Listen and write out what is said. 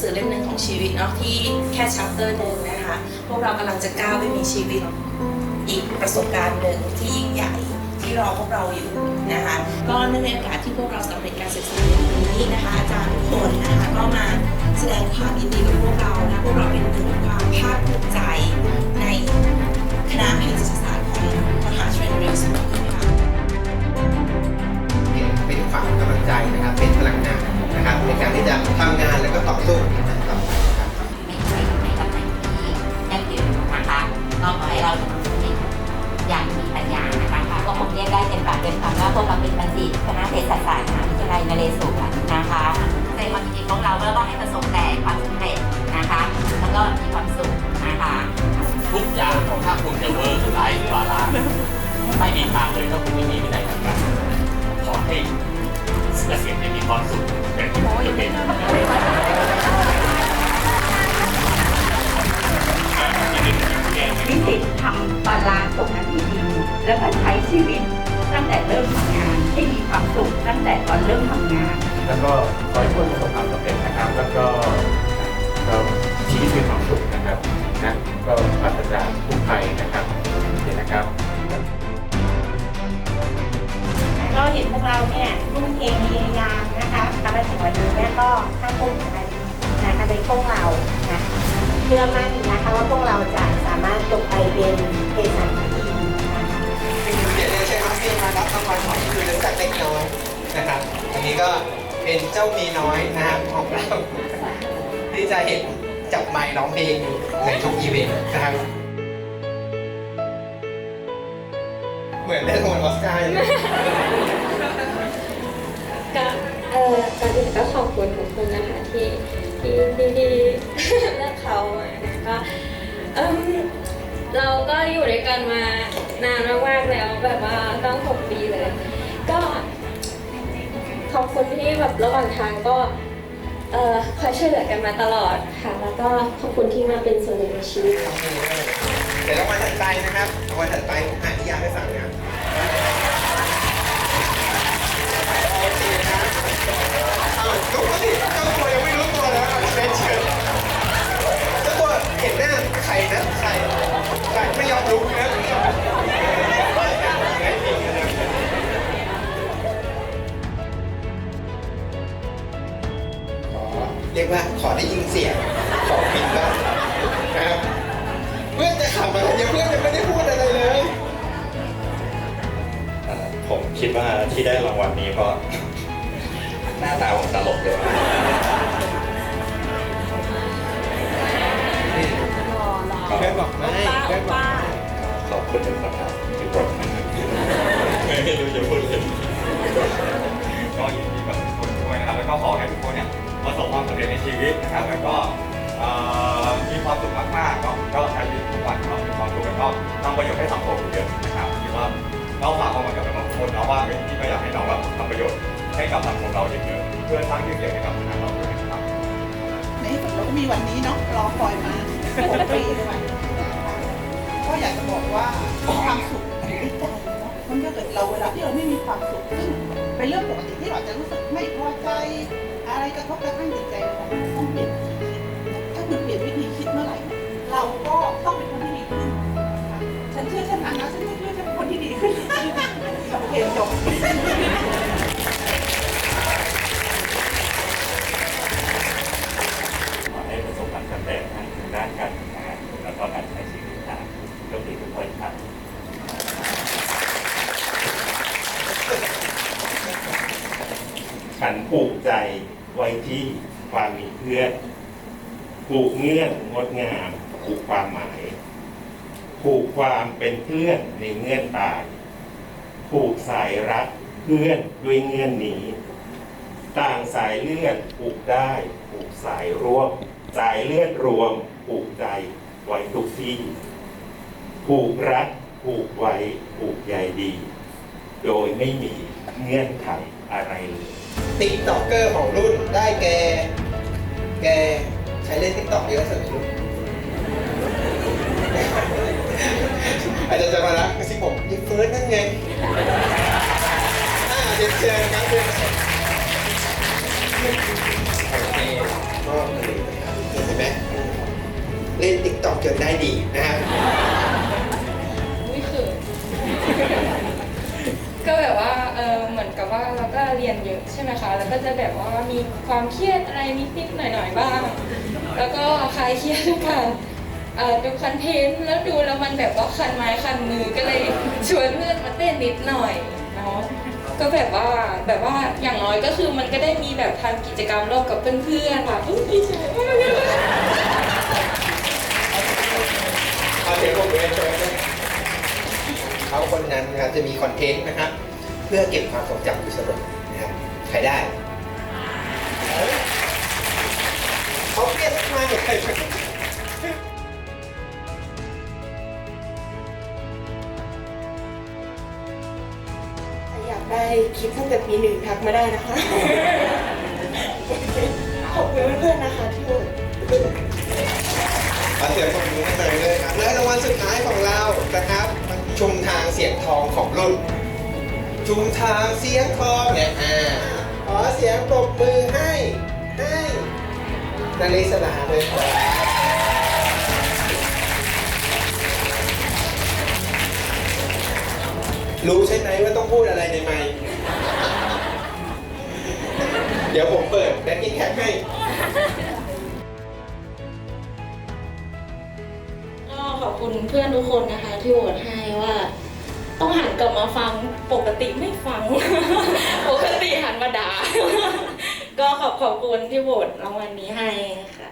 สือเล่มหนึ่งของชีวิตเนาะที่แค่ชัปเตอร์หนึ่งนะคะพวกเรากำลังจะก้าวไปมีชีวิตอีกประสบการณ์หนึ่งที่ยิ่งใหญ่ที่รอพวกเราอยู่นะคะก็เนื่องในโอกาสที่พวกเราสำเร็จการศึกษาอย่างนี้นะคะอาจารย์ทุกคนนะคะก็มาแสดงความยินดีกับพวกเรานะพวกเราเป็นถึงความภาคภูมิใจในคณะเภสัชศาสตร์ของมหาวิทยาลัยเรสมุทรค่ะเป็นเป็นขวัญกำลังใจนะครับเป็นพลังงานนะครับในการที่จะทำงานแล้วก็ นิสิตทำบาลานซ์ตรงนั้นให้ดีแล้วก็ใช้ชีวิตตั้งแต่เริ่มทำงานให้มีความสุขตั้งแต่ตอนเริ่มทำงาน แล้วก็ขอให้ทุกคนประสบความสำเร็จนะครับ แล้วก็ก็ชีวิตมีความสุขนะครับนะก็ปราศจากทุกภัยนะครับโอเคนะครับ ก็เห็นพวกเราเนี่ยทุ่มเทพยายามนะคะทำมาถึงวันนี้เนี่ยก็ภาคภูมิใจนะคะในพวกเรานะเชื่อมั่นนะคะว่าพวกเราจะ รื่องจากเล็กน้อยนะครับอันนี้ก็เป็นเจ้ามีน้อยนะครับของเราที่จะเห็นจับไมค์ร้องเพลงอยู่ในทุกอีเวนต์นะครับเหมือนได้รางวัลออสการ์อยู่ก็เออก่อนอื่นก็ขอบคุณทุกคนนะคะที่ที่ที่ที่เลือกเขามานะก็เอมเราก็อยู่ด้วยกันมานานมากๆแล้วแบบว่า คุณที่แบบระหว่างทางก็เอ่อคอยช่วยเหลือกันมาตลอดค่ะ แล้วก็ขอบคุณที่มาเป็นส่วนหนึ่งในชีวิตของเดี๋ยวรางวัลถัดไปนะครับรางวัลถัดไปผมอ่านนิยามให้ฟังนะครับโอเคนะเอาลุกมาสิ อะไรเนี่ยเพื่อนยังไม่ได้พูดอะไรเลยเอ่อผมคิดว่าที่ได้รางวัลนี้เพราะ หน้าตาผมตลกเลยเพื่อนบอกไม่เพื่อนบอกขอบคุณนะครับที่ปรบมือไม่รู้จะพูดเลยก็ยินดีกับทุกคนด้วยนะครับแล้วก็ขอให้ทุกคนเนี่ยประสบความสำเร็จในชีวิตนะครับแล้วก็เอ่อ มีความสุขมากๆก็ก็ใช้ชีวิตทุกวันเรามีความสุขแล้วก็ทำประโยชน์ให้สังคมเยอะนะครับที่ว่าเราฝากความหวังกับน้องคนนะว่าพี่ก็อยากให้น้องแบบทำประโยชน์ให้กับสังคมเราเยอะๆเพื่อสร้างชื่อเสียงให้กับคณะเราด้วยนะครับในที่สุดเราก็มีวันนี้เนาะรอคอยมาหกปีด้วยก็อยากจะบอกว่าความสุขอยู่ที่ใจเนาะมันก็เกิดเราเวลาที่เราไม่มีความสุขซึ่งเป็นเรื่องปกติที่เราจะรู้สึกไม่พอใจ อะไรกระทบกระทั่งจิตใจเราต้องเปลี่ โอเคจบขอให้ประสบความสำเร็จทั้งทางด้านการทำงานแล้วก็การใช้ชีวิตครับโชคดีทุกคนครับฉันผูกใจไว้ที่ความมีเพื่อนผูกเงื่อนงดงามผูกความหมายผูกความเป็นเพื่อนในเงื่อนตาย ผูกสายรักเพื่อนด้วยเงื่อนนี้ ต่างสายเลือดผูกได้ผูกสายร่วม สายเลือดรวมผูกใจไว้ทุกที่ ผูกรักผูกไว้ผูกใยดี โดยไม่มีเงื่อนไขอะไรเลยติ๊กต็อกเกอร์ของรุ่นได้แก แกใครเล่นติ๊กต็อกเยอะสุดอาจารย์จะมาละ กระซิบผมยิงเฟิร์สนั่นไงอ่าเดี๋ยวเชิญครับเชิญเคก็เลยเล่นติ๊กต็อกจนได้ดีนะครับไม่คือก็แบบว่าเออเหมือนกับว่าเราก็เรียนเยอะใช่ไหมคะ แล้วก็จะแบบว่ามีความเครียดอะไรนิดๆหน่อยๆบ้าง แล้วก็คลายเครียดด้วยการ เอ่อดูคอนเทนต์แล้วดูแล้วมันแบบว่าคันไม้คันมือก็เลยชวนเพื่อนมาเต้นนิดหน่อยเนาะก็แบบว่าแบบว่าอย่างน้อยก็คือมันก็ได้มีแบบทำกิจกรรมร่วมกับเพื่อนๆค่ะอุ๊ยดีใจมากเลยเอาเสียงผมเลยช่วยด้วยเขาคนนั้นนะครับจะมีคอนเทนต์นะครับ เพื่อเก็บความทรงจำอยู่เสมอนะครับใครได้เขาเปลี่ยนมาเหมือนกันอย ได้คลิปตั้งแต่ปีหนึ่งทักมาได้นะคะ ขอบคุณเพื่อนๆนะคะที่เอาเสียงผมมือให้หน่อยเลยครับและรางวัลสุดท้ายของเรานะครับชุมทางเสียงทองของรุ่น ชุมทางเสียงทองเนี่ยอ่าขอเสียงปรบมือให้ให้นาริสลาเลยครับ รู้ใช่ไหมว่าต้องพูดอะไรในไมค์เดี๋ยวผมเปิดแบ็คกิ้งแคปให้ ก็ขอบคุณเพื่อนทุกคนนะคะ ที่โหวตให้ว่า ต้องหันกลับมาฟังปกติไม่ฟัง ปกติหันมาด่าก็ขอบขอบคุณที่โหวตรางวัลนี้ให้ค่ะ